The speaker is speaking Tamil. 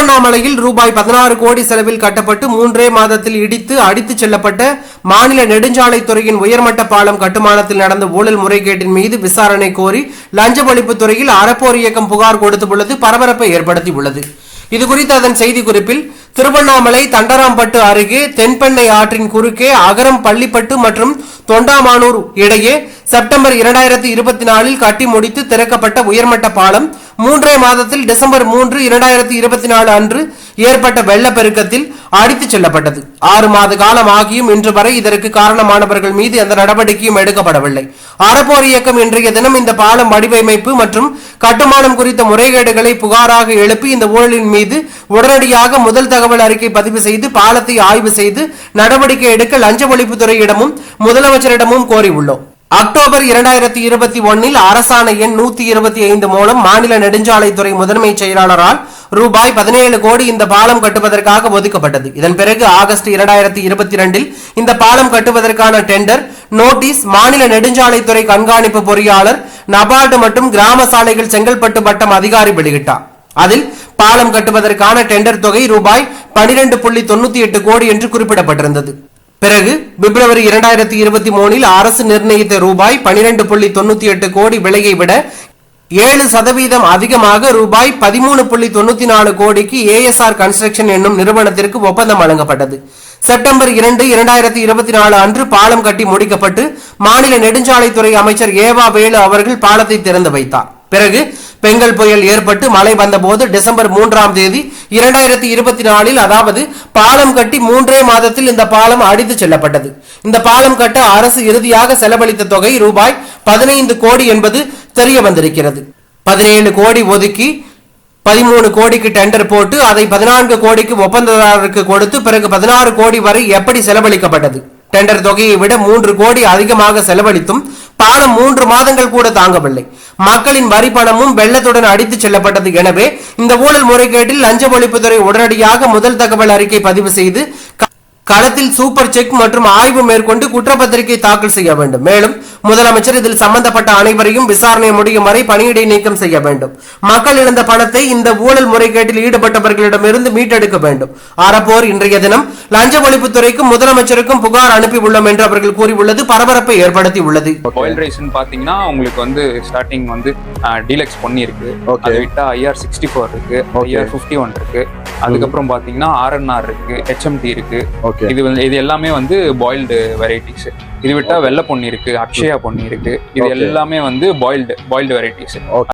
திருவண்ணாமலையில் ரூபாய் பதினாறு கோடி செலவில் கட்டப்பட்டு மூன்றே மாதத்தில் இடித்து அடித்துச் செல்லப்பட்ட மாநில நெடுஞ்சாலைத்துறையின் உயர்மட்ட பாலம் கட்டுமானத்தில் நடந்த ஊழல் முறைகேட்டின் மீது விசாரணை கோரி லஞ்ச ஒழிப்புத் துறையில் அறப்போர் இயக்கம் புகார் கொடுத்துள்ளது பரபரப்பை ஏற்படுத்தியுள்ளது. இதுகுறித்து அதன் செய்திக்குறிப்பில் திருவண்ணாமலை தண்டராம்பட்டு அருகே தென்பெண்ணை ஆற்றின் குறுக்கே அகரம் பள்ளிப்பட்டு மற்றும் தொண்டாமானூர் இடையே செப்டம்பர் இரண்டாயிரத்தி இருபத்தி நாலில் கட்டி முடித்து திறக்கப்பட்ட உயர்மட்ட பாலம் மூன்றே மாதத்தில் டிசம்பர் மூன்று இரண்டாயிரத்தி இருபத்தி நாலு அன்று ஏற்பட்ட வெள்ளப்பெருக்கத்தில் அடித்துச் செல்லப்பட்டது. ஆறு மாத காலம் ஆகியும் இன்று வரை இதற்கு காரணமானவர்கள் மீது எந்த நடவடிக்கையும் எடுக்கப்படவில்லை. அறப்போர் இயக்கம் இன்றைய தினம் இந்த பாலம் வடிவமைப்பு மற்றும் கட்டுமானம் குறித்த முறைகேடுகளை புகாராக எழுப்பி இந்த ஊழலின் மீது உடனடியாக முதல் தகவல் அறிக்கை பதிவு செய்து பாலத்தை ஆய்வு செய்து நடவடிக்கை எடுக்க லஞ்ச ஒழிப்புத்துறையிடமும் முதலமைச்சரிடமும் கோரியுள்ளோம். அக்டோபர் இரண்டாயிரத்தி இருபத்தி ஒன்னில் அரசாணை எண் நூத்தி இருபத்தி ஐந்து மூலம் மாநில நெடுஞ்சாலைத்துறை முதன்மை செயலாளரால் ரூபாய் பதினேழு கோடி இந்த பாலம் கட்டுவதற்காக ஒதுக்கப்பட்டது. இதன் பிறகு ஆகஸ்ட் இரண்டாயிரத்தி இருபத்தி இரண்டில் இந்த பாலம் கட்டுவதற்கான டெண்டர் நோட்டீஸ் மாநில நெடுஞ்சாலைத்துறை கண்காணிப்பு பொறியாளர் நபார்டு மற்றும் கிராம சாலைகள் செங்கல்பட்டு வட்டம் அதிகாரி வெளியிட்டார். அதில் பாலம் கட்டுவதற்கான டெண்டர் தொகை ரூபாய் பனிரெண்டு புள்ளி தொண்ணூத்தி எட்டு கோடி என்று குறிப்பிடப்பட்டிருந்தது. பிறகு பிப்ரவரி இரண்டாயிரத்தி இருபத்தி மூணில் அரசு நிர்ணயித்த ரூபாய் பனிரெண்டு புள்ளி தொண்ணூத்தி எட்டு கோடி விலையை விட ஏழு சதவீதம் அதிகமாக ரூபாய் பதிமூணு புள்ளி தொண்ணூத்தி நாலு கோடிக்கு ஏஎஸ்ஆர் கன்ஸ்ட்ரக்ஷன் என்னும் நிறுவனத்திற்கு ஒப்பந்தம் வழங்கப்பட்டது. செப்டம்பர் இரண்டு இரண்டாயிரத்தி இருபத்தி நாலு அன்று பாலம் கட்டி முடிக்கப்பட்டு மாநில நெடுஞ்சாலைத்துறை அமைச்சர் ஏவா வேலு அவர்கள் பாலத்தை திறந்து வைத்தார். பிறகு பெங்கல் புயல் ஏற்பட்டு மழை வந்தபோது டிசம்பர் மூன்றாம் தேதி இரண்டாயிரத்தி இருபத்தி நாலில் அதாவது பாலம் கட்டி மூன்றே மாதத்தில் இந்த பாலம் அடித்து செல்லப்பட்டது. இந்த பாலம் கட்ட அரசு இறுதியாக செலவழித்த தொகை ரூபாய் பதினைந்து கோடி என்பது தெரிய வந்திருக்கிறது. பதினேழு கோடி ஒதுக்கி பதிமூணு கோடிக்கு டெண்டர் போட்டு அதை பதினான்கு கோடிக்கு ஒப்பந்ததாரருக்கு கொடுத்து பிறகு பதினாறு கோடி வரை எப்படி செலவழிக்கப்பட்டது? டெண்டர் தொகையை விட மூன்று கோடி அதிகமாக செலவழித்தும் பாலம் மூன்று மாதங்கள் கூட தாங்கவில்லை. மக்களின் வரி பணமும் வெள்ளத்துடன் அடித்து செல்லப்பட்டது. எனவே இந்த ஊழல் முறைகேட்டில் லஞ்ச ஒழிப்புத்துறை உடனடியாக முதல் தகவல் அறிக்கை பதிவு செய்து களத்தில் சூப்பர் செக் மற்றும் ஆய்வு மேற்கொண்டு குற்றப்பத்திரிகை தாக்கல் செய்ய வேண்டும். மேலும் முதலமைச்சர் இதில் சம்பந்தப்பட்ட அனைவரையும் விசாரணை முடியும் வரை பணியிடை நீக்கம் செய்ய வேண்டும். மக்கள் இழந்த பணத்தை இந்த ஊழல் முறைகேட்டில் ஈடுபட்டவர்களிடமிருந்து மீட்டெடுக்க வேண்டும். அறப்போர் இன்றைய தினம் லஞ்ச ஒழிப்புத்துறைக்கும் முதலமைச்சருக்கும் புகார் அனுப்பியுள்ளோம் என்று அவர்கள் கூறியுள்ளது. பரபரப்பை ஏற்படுத்தி உள்ளது ரைஸ்னு பாத்தீங்கன்னா உங்களுக்கு வந்து ஸ்டார்டிங் வந்து டீலக்ஸ் பொன்னி இருக்கு. அதை விட்டா ஐஆர் சிக்ஸ்டி ஃபோர் இருக்கு. ஐஆர் ஃபிஃப்டி ஒன் இருக்கு. அதுக்கப்புறம் பாத்தீங்கன்னா ஆர்என்ஆர் இருக்கு ஹெச்எம்டி இருக்கு. ஓகே இது வந்து இது எல்லாமே வந்து பாயில்டு வெரைட்டிஸ் இது விட்டா வெள்ளை பொன்னி இருக்கு அக்ஷயா பொன்னி இருக்கு. இது. எல்லாமே வந்து பாயில்டு பாயில்டு வெரைட்டிஸ் ஓகே